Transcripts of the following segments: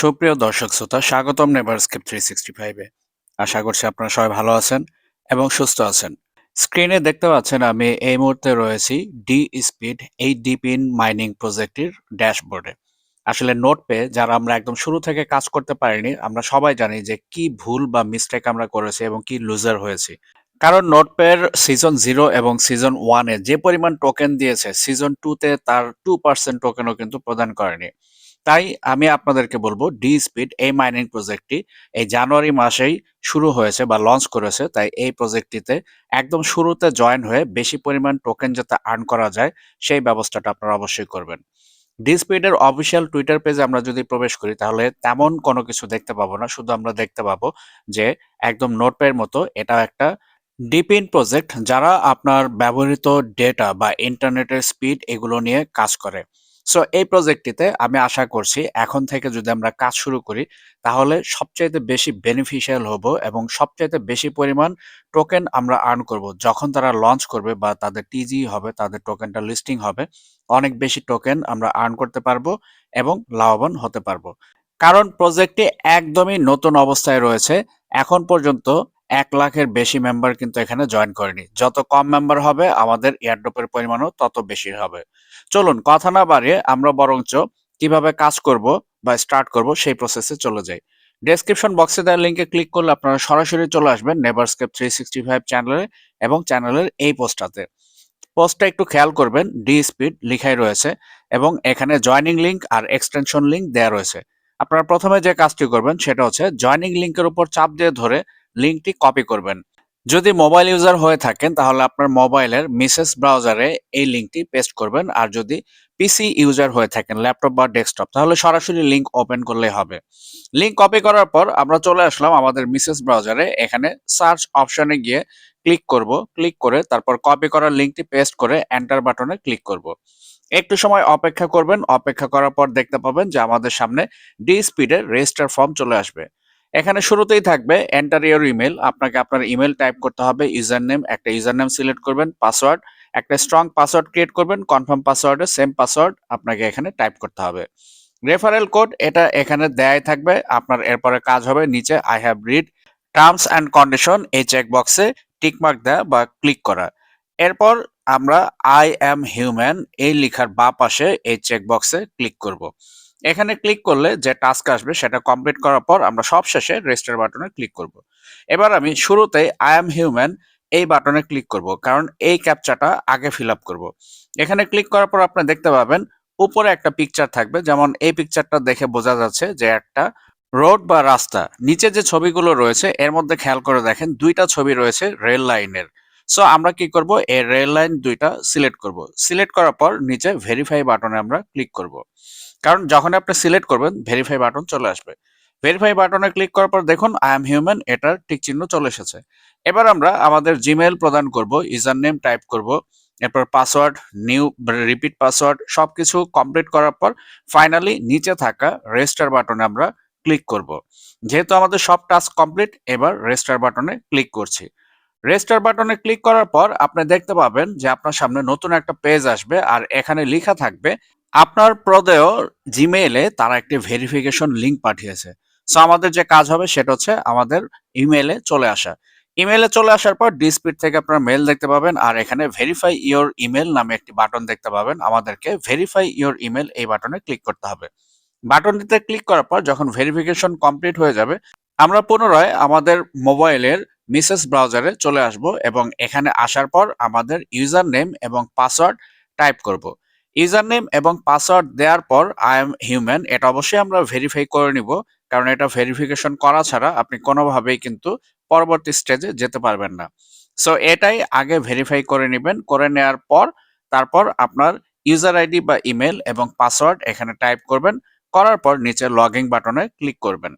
সুপ্রিয় দর্শক শ্রোতা, স্বাগতম নেভারস্কেপ থ্রি সিক্সটি ফাইভে আশা করছি আপনারা সবাই ভালো আছেন এবং সুস্থ আছেন। স্ক্রিনে দেখতে পাচ্ছেন আমি এই মুহূর্তে রয়েছি ডি স্পিড এই ডিপিন মাইনিং প্রজেক্টের ড্যাশবোর্ডে আসলে নোট পেয়ে যারা আমরা একদম শুরু থেকে কাজ করতে পারিনি, আমরা সবাই জানি যে কি ভুল বা মিস্টেক আমরা করেছি এবং কি লুজার হয়েছি। কারণ নোটপের সিজন জিরো এবং সিজন ওয়ানে যে পরিমাণ টোকেন দিয়েছে সিজন টুতে তার টু পার্সেন্ট টোকেনও কিন্তু প্রদান করেনি। তাই আমি আপনাদেরকে বলব ডি স্পিড এই মাইনিং প্রজেক্টটি এই জানুয়ারি মাসেই শুরু হয়েছে বা লঞ্চ করেছে। তাই এই প্রজেক্টটিতে একদম শুরুতে জয়েন হয়ে বেশি পরিমাণ টোকেন যাতে আর্ন করা যায়, সেই ব্যবস্থাটা আপনারা অবশ্যই করবেন। ডি স্পিডের অফিসিয়াল টুইটার পেজে আমরা যদি প্রবেশ করি, তাহলে তেমন কোনো কিছু দেখতে পাবো না। শুধু আমরা দেখতে পাবো যে একদম নোটপের মতো এটা একটা ডিপিন প্রজেক্ট যারা আপনার ব্যবহৃত ডেটা বা ইন্টারনেটের স্পিড এগুলো নিয়ে কাজ করে। সো এই প্রজেক্টটিতে আমি আশা করছি এখন থেকে যদি আমরা কাজ শুরু করি, তাহলে সবচাইতে বেশি বেনিফিশিয়াল হব এবং সবচাইতে বেশি পরিমাণ টোকেন আমরা আর্ন করব। যখন তারা লঞ্চ করবে বা তাদের টিজি হবে, তাদের টোকেনটা লিস্টিং হবে, অনেক বেশি টোকেন আমরা আর্ন করতে পারব এবং লাভবান হতে পারব। কারণ প্রজেক্টটি একদমই নতুন অবস্থায় রয়েছে। এখন পর্যন্ত এক লাখের বেশি মেম্বার কিন্তু এখানে জয়েন করেনি। যত কম মেম্বার হবে, আমাদের এয়ারড্রপের পরিমাণও তত বেশি হবে। চলুন, কথা না বাড়িয়ে আমরা বরঞ্চ কীভাবে কাজ করব বা স্টার্ট করব সেই প্রসেসে চলে যাই। ডেসক্রিপশন বক্সে দেওয়ার লিঙ্কে ক্লিক করলে আপনারা সরাসরি চলে আসবেন নেভারস্কেপ থ্রি সিক্সটি ফাইভ চ্যানেলে এবং চ্যানেলের এই পোস্টটাতে পোস্টটা একটু খেয়াল করবেন ডি স্পিড লিখাই রয়েছে এবং এখানে জয়নিং লিঙ্ক আর এক্সটেনশন লিঙ্ক দেওয়া রয়েছে। আপনারা প্রথমে যে কাজটি করবেন সেটা হচ্ছে জয়নিং লিঙ্কের উপর চাপ দিয়ে ধরে লিঙ্কটি কপি করবেন। যদি মোবাইল ইউজার হয়ে থাকেন, তাহলে আপনার মোবাইলের মিসেস ব্রাউজারে এই লিঙ্কটি পেস্ট করবেন। আর যদি পিসি ইউজার হয়ে থাকেন, ল্যাপটপ বা ডেস্কটপ, তাহলে সরাসরি লিঙ্ক ওপেন করলেই হবে। লিঙ্ক কপি করার পর আমরা চলে আসলাম আমাদের মিসেস ব্রাউজারে। এখানে সার্চ অপশনে গিয়ে ক্লিক করব। ক্লিক করে তারপর কপি করার লিঙ্কটি পেস্ট করে এন্টার বাটনে ক্লিক করব। একটু সময় অপেক্ষা করবেন। অপেক্ষা করার পর দেখতে পাবেন যে আমাদের সামনে ডি স্পিডের রেজিস্টার ফর্ম চলে আসবে। এখানে শুরুতেই থাকবে এন্টার ইউর ইমেল আপনাকে আপনার ইমেল টাইপ করতে হবে ইউজার নেম একটা ইউজার নেম সিলেক্ট করবেন পাসওয়ার্ড একটা স্ট্রং পাসওয়ার্ড ক্রিয়েট করবেন কনফার্ম পাসওয়ার্ডে সেম পাসওয়ার্ড আপনাকে এখানে টাইপ করতে হবে। রেফারেল কোড এটা এখানে দেয়াই থাকবে, আপনার এরপরে কাজ হবে নিচে I have read terms and condition এই চেক বক্সে টিকমার্ক দেওয়া বা ক্লিক করা। এরপর আমরা আই অ্যাম হিউম্যান এই লেখার বা পাশে এই চেক বক্সে ক্লিক করব। এখানে ক্লিক করলে যে টাস্ক আসবে সেটা কমপ্লিট করার পর আমরা সবশেষে রেজিস্টার বাটনে ক্লিক করব। এবার আমি শুরুতে আই অ্যাম হিউম্যান এই বাটনে ক্লিক করব, কারণ এই ক্যাপচাটা আগে ফিল আপ করব। এখানে ক্লিক করার পর আপনি দেখতে পাবেন, উপরে একটা পিকচার থাকবে, যেমন এই পিকচারটা দেখে বোঝা যাচ্ছে যে একটা রোড বা রাস্তা, নিচে যে ছবিগুলো রয়েছে, এর মধ্যে খেয়াল করে দেখেন দুইটা ছবি রয়েছে রেল লাইনের সো আমরা কি করব? এই রেল লাইন দুইটা সিলেক্ট করব। সিলেক্ট করার পর নিচে ভেরিফাই বাটনে আমরা ক্লিক করব। কারণ যখন আপনি সিলেক্ট করবেন ভেরিফাই বাটন চলে আসবে। ভেরিফাই বাটনে ক্লিক করার পর দেখুন আই এম হিউম্যান এটার টিক চিহ্ন চলে এসেছে। এবার আমরা আমাদের জিমেইল প্রদান করব ইউজার নেম টাইপ করব, এরপর পাসওয়ার্ড নিউ রিপিট পাসওয়ার্ড সব কিছু কমপ্লিট করার পর ফাইনালি নিচে থাকা রেজিস্টার বাটনে আমরা ক্লিক করব। যেহেতু আমাদের সব টাস্ক কমপ্লিট এবার রেজিস্টার বাটনে ক্লিক করছি। রেজিস্টার বাটনে ক্লিক করার পর আপনি দেখতে পাবেন যে আপনার সামনে নতুন একটা পেজ আসবে, আর এখানে লেখা থাকবে আপনার প্রদেয় জিমেইলে তারা একটি ভেরিফিকেশন লিঙ্ক পাঠিয়েছে। সো আমাদের যে কাজ হবে সেটা হচ্ছে আমাদের ইমেইলে চলে আসা। ইমেইলে চলে আসার পর ডিসপিড থেকে আপনারা মেল দেখতে পাবেন আর এখানে ভেরিফাই ইওর ইমেল নামে একটি বাটন দেখতে পাবেন। আমাদেরকে ভেরিফাই ইওর ইমেল এই বাটনে ক্লিক করতে হবে। বাটনটিতে ক্লিক করার পর যখন ভেরিফিকেশন কমপ্লিট হয়ে যাবে, আমরা পুনরায় আমাদের মোবাইলের মিসেস ব্রাউজারে চলে আসব এবং এখানে আসার পর আমাদের ইউজার নেম এবং পাসওয়ার্ড টাইপ করব। ইউজার নেম এবং পাসওয়ার্ড দেওয়ার পর আই এম হিউম্যান, এটা অবশ্যই আমরা ভেরিফাই করে নিব, কারণ এটা ভেরিফিকেশন করা ছাড়া আপনি কোনোভাবেই কিন্তু পরবর্তী স্টেজে যেতে পারবেন না। সো এটাই আগে ভেরিফাই করে নেবেন, করে নেওয়ার পর তারপর আপনার ইউজার আইডি বা ইমেল এবং পাসওয়ার্ড এখানে টাইপ করবেন, করার পর নিচে লগিং বাটনে ক্লিক করবেন।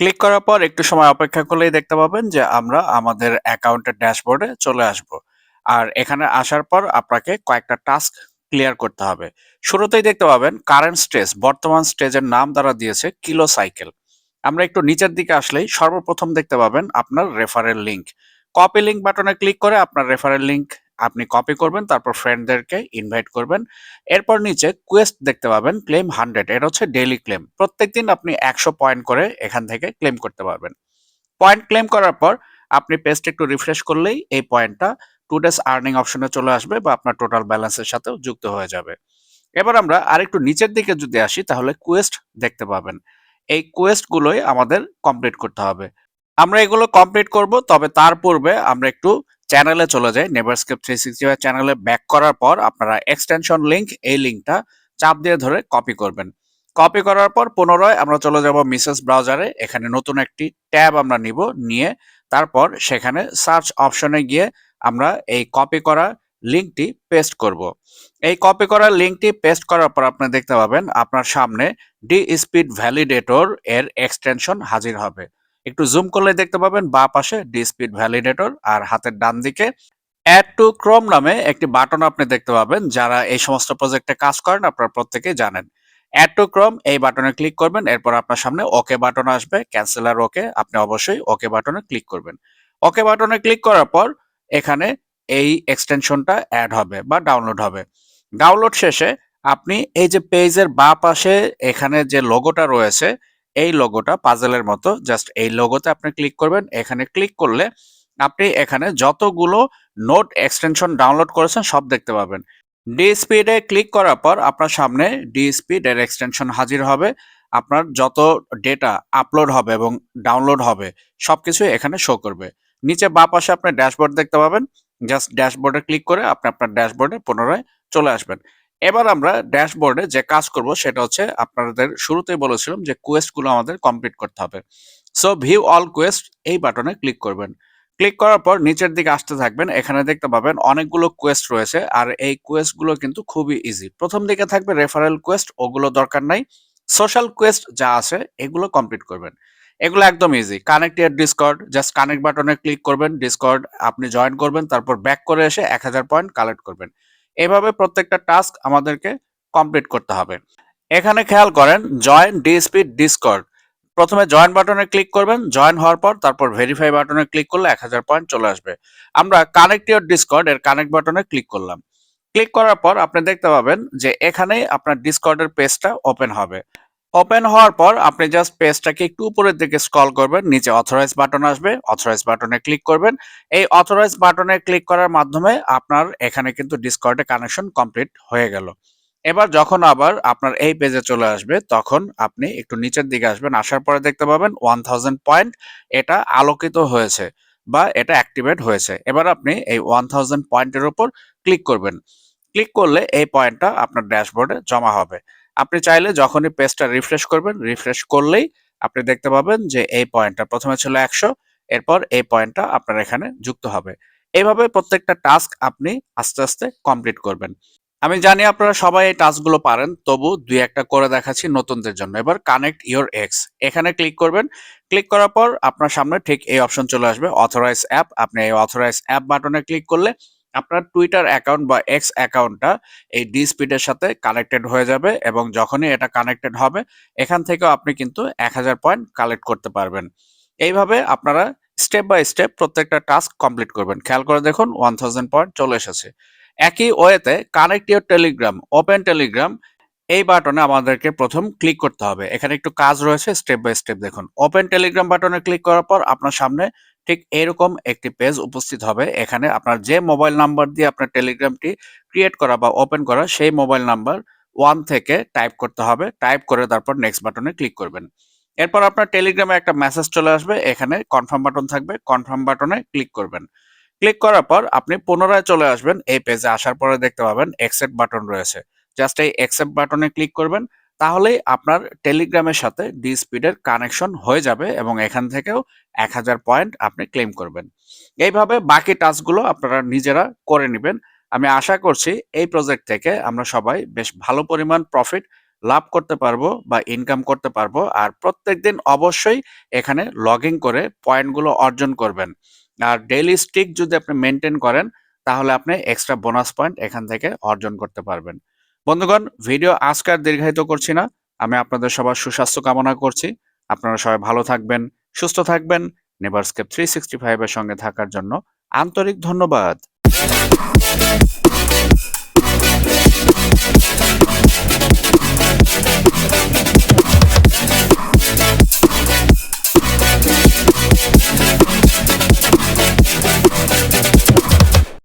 ক্লিক করার পর একটু সময় অপেক্ষা করলেই দেখতে পাবেন যে আমরা আমাদের অ্যাকাউন্টের ড্যাশবোর্ডে চলে আসব। আর এখানে আসার পর আপনাকে কয়েকটা টাস্ক ক্লিয়ার করতে হবে। শুরুতেই দেখতে পাবেন কারেন্ট স্টেজ বর্তমান স্টেজের নাম দ্বারা দিয়েছে কিলো সাইকেল আমরা একটু নিচের দিকে আসলেই সর্বপ্রথম দেখতে পাবেন আপনার রেফারেল লিঙ্ক কপি লিঙ্ক বাটনে ক্লিক করে আপনার রেফারেল লিঙ্ক আপনি কপি করবেন, তারপর ফ্রেন্ডদেরকে ইনভাইট করবেন। এরপর নিচে কোয়েস্ট দেখতে পাবেন ক্লেম হান্ড্রেড এটা হচ্ছে ডেইলি ক্লেম প্রত্যেকদিন আপনি একশো পয়েন্ট করে এখান থেকে ক্লেম করতে পারবেন। পয়েন্ট ক্লেম করার পর আপনি পেজটা একটু রিফ্রেশ করলেই এই পয়েন্টটা টু ডেজ আর্নিং অপশনে চলে আসবে বা আপনার টোটাল ব্যালেন্সের সাথেও যুক্ত হয়ে যাবে। এবার আমরা আরেকটু নিচের দিকে যদি আসি, তাহলে কোয়েস্ট দেখতে পাবেন। এই কোয়েস্টগুলোই আমাদের কমপ্লিট করতে হবে। আমরা এগুলো কমপ্লিট করব, তবে তার পূর্বে আমরা একটু চ্যানেলে চলে যাই। নেভারস্কেপ থ্রি সিক্সটি ফাইভ চ্যানেলে ব্যাক করার পর আপনারা এক্সটেনশন লিঙ্ক এই লিঙ্কটা চাপ দিয়ে ধরে কপি করবেন। কপি করার পর পুনরায় আমরা চলে যাব মিসেস ব্রাউজারে এখানে নতুন একটি ট্যাব আমরা নিব, নিয়ে তারপর সেখানে সার্চ অপশনে গিয়ে আমরা এই কপি করা লিঙ্কটি পেস্ট করব। এই কপি করা লিঙ্কটি পেস্ট করার পর আপনি দেখতে পাবেন আপনার সামনে ডি স্পিড ভ্যালিডেটর এর এক্সটেনশন হাজির হবে। একটু জুম করলে দেখতে পাবেন বা পাশে ডি স্পিড ভ্যালিডেটর আর হাতের ডান দিকে অ্যাড টু ক্রোম নামে একটি বাটন আপনি দেখতে পাবেন, যারা এই সমস্ত প্রজেক্টে কাজ করেন আপনারা প্রত্যেকেই জানেন। অ্যাড টু ক্রোম এই বাটনে ক্লিক করবেন, এরপর আপনার সামনে ওকে বাটন আসবে ক্যান্সেলার ওকে আপনি অবশ্যই ওকে বাটনে ক্লিক করবেন। ওকে বাটনে ক্লিক করার পর এখানে এই এক্সটেনশনটা অ্যাড হবে বা ডাউনলোড হবে। ডাউনলোড শেষে আপনি এই যে পেজের বা পাশে এখানে যে লোগোটা রয়েছে, এই লোগোটা পাজেলের মতো জাস্ট এই লোগোতে আপনি ক্লিক করবেন। এখানে ক্লিক করলে আপনি এখানে যতগুলো নোট এক্সটেনশন ডাউনলোড করেছেন সব দেখতে পাবেন। ডি স্পিডে ক্লিক করার পর আপনার সামনে ডি স্পিড এর এক্সটেনশন হাজির হবে। আপনার যত ডেটা আপলোড হবে এবং ডাউনলোড হবে, সবকিছু এখানে শো করবে। নিচে বা পাশে আপনি ড্যাশবোর্ড দেখতে পাবেন। জাস্ট ড্যাশবোর্ডে ক্লিক করে আপনি আপনার ড্যাশবোর্ডে পুনরায় চলে আসবেন। এবার আমরা ড্যাশবোর্ডে যে কাজ করব সেটা হচ্ছে আপনাদের শুরুতেই বলেছিলাম যে কোয়েস্টগুলো আমাদের কমপ্লিট করতে হবে। সো ভিউ অল কোয়েস্ট এই বাটনে ক্লিক করবেন। ক্লিক করার পর নিচের দিকে আসতে থাকবেন। এখানে দেখতে পাবেন অনেকগুলো কোয়েস্ট রয়েছে আর এই কোয়েস্টগুলো কিন্তু খুবই ইজি প্রথম দিকে থাকবে রেফারেল কোয়েস্ট, ওগুলো দরকার নাই। সোশ্যাল কোয়েস্ট যা আছে এগুলো কমপ্লিট করবেন। এগুলো একদম easy connect your Discord just connect বাটনে ক্লিক করবেন ডিসকর্ড আপনি জয়েন করবেন, তারপর ব্যাক করে এসে এক হাজার পয়েন্ট কালেক্ট করবেন। এভাবে প্রত্যেকটা টাস্ক আমাদেরকে কমপ্লিট করতে হবে। এখানে খেয়াল করেন জয়েন ডিএসপি ডিসকর্ড প্রথমে জয়েন বাটনে ক্লিক করবেন জয়েন হওয়ার পর তারপর ভেরিফাই বাটনে ক্লিক করলে এক হাজার পয়েন্ট চলে আসবে। আমরা কানেক্ট ইউর ডিসকর্ড এর কানেক্ট বাটনে ক্লিক করলাম। ক্লিক করার পর আপনি দেখতে পাবেন যে এখানেই আপনার ডিসকর্ডের পেজটা ওপেন হবে। ওপেন হওয়ার পর আপনি জাস্ট পেজটাকে একটু উপরের দিকে স্ক্রল করবেন, নিচে অথরাইজ বাটন আসবে অথরাইজ বাটনে ক্লিক করবেন। এই অথরাইজ বাটনে ক্লিক করার মাধ্যমে আপনার এখানে কিন্তু ডিসকর্ডে কানেকশন কমপ্লিট হয়ে গেল। এবার যখন আবার আপনার এই পেজে চলে আসবে, তখন আপনি একটু নিচের দিকে আসবেন, আসার পরে দেখতে পাবেন ওয়ান থাউজেন্ড পয়েন্ট এটা আলোকিত হয়েছে বা এটা অ্যাক্টিভেট হয়েছে। এবার আপনি এই ওয়ান থাউজেন্ড পয়েন্টের উপর ক্লিক করবেন। ক্লিক করলে এই পয়েন্টটা আপনার ড্যাশবোর্ডে জমা হবে। আপনি চাইলে যখনই পেজটা রিফ্রেশ করবেন রিফ্রেশ করলেই আপনি দেখতে পাবেন যে এই পয়েন্টটা প্রথমে ছিল একশো, এরপর এই পয়েন্টটা আপনার এখানে যুক্ত হবে। এইভাবে প্রত্যেকটা টাস্ক আপনি আস্তে আস্তে কমপ্লিট করবেন। আমি জানি আপনারা সবাই এই টাস্কগুলো পারেন, তবু দুই একটা করে দেখাচ্ছি নতুনদের জন্য। এবার কানেক্ট ইওর এক্স এখানে ক্লিক করবেন। ক্লিক করার পর আপনার সামনে ঠিক এই অপশন চলে আসবে অথরাইজ অ্যাপ আপনি এই অথরাইজ অ্যাপ বাটনে ক্লিক করলে আপনার টুইটার অ্যাকাউন্ট বা এক্স অ্যাকাউন্টটা এই ডি স্পিডের সাথে কানেক্টেড হয়ে যাবে এবং যখনই এটা কানেক্টেড হবে, এখান থেকেও আপনি কিন্তু এক হাজার পয়েন্ট কালেক্ট করতে পারবেন। এইভাবে আপনারা স্টেপ বাই স্টেপ প্রত্যেকটা টাস্ক কমপ্লিট করবেন। খেয়াল করে দেখুন ওয়ান থাউজেন্ড পয়েন্ট চলে এসেছে। একই ওয়েতে connect your Telegram open Telegram এই বাটনে আমাদেরকে প্রথম ক্লিক করতে হবে। এখানে একটু কাজ রয়েছে স্টেপ বাই স্টেপ দেখুন। ওপেন টেলিগ্রাম বাটনে ক্লিক করার পর আপনার সামনে ঠিক এরকম একটি পেজ উপস্থিত হবে। এখানে আপনার যে মোবাইল নাম্বার দিয়ে আপনার টেলিগ্রামটি ক্রিয়েট করা বা ওপেন করা, সেই মোবাইল নাম্বার ওয়ান থেকে টাইপ করতে হবে। টাইপ করে তারপর নেক্সট বাটনে ক্লিক করবেন। এরপর আপনার টেলিগ্রামে একটা মেসেজ চলে আসবে। এখানে কনফার্ম বাটন থাকবে। কনফার্ম বাটনে ক্লিক করবেন। ক্লিক করার পর আপনি পুনরায় চলে আসবেন। এই পেজে আসার পরে দেখতে পাবেন অ্যাকসেপ্ট বাটন রয়েছে। জাস্ট এই অ্যাকসেপ্ট বাটনে ক্লিক করবেন। তাহলেই আপনার টেলিগ্রামের সাথে ডি স্পিডের কানেকশন হয়ে যাবে এবং এখান থেকেও এক হাজার পয়েন্ট আপনি ক্লেম করবেন। এইভাবে বাকি টাস্কগুলো আপনারা নিজেরা করে নেবেন। আমি আশা করছি এই প্রজেক্ট থেকে আমরা সবাই বেশ ভালো পরিমাণ প্রফিট লাভ করতে পারব বা ইনকাম করতে পারব আর প্রত্যেকদিন অবশ্যই এখানে লগ ইন করে পয়েন্টগুলো অর্জন করবেন। আর ডেইলি স্টিক যদি আপনি মেনটেন করেন, তাহলে আপনি এক্সট্রা বোনাস পয়েন্ট এখান থেকে অর্জন করতে পারবেন। বন্ধুগণ, ভিডিও আজকে আর দীর্ঘায়িত করছি না। আমি আপনাদের সবার সুস্বাস্থ্য কামনা করছি। আপনারা সবাই ভালো থাকবেন, সুস্থ থাকবেন নেভারস্কেপ থ্রি সিক্সটি ফাইভের সঙ্গে থাকার জন্য আন্তরিক ধন্যবাদ।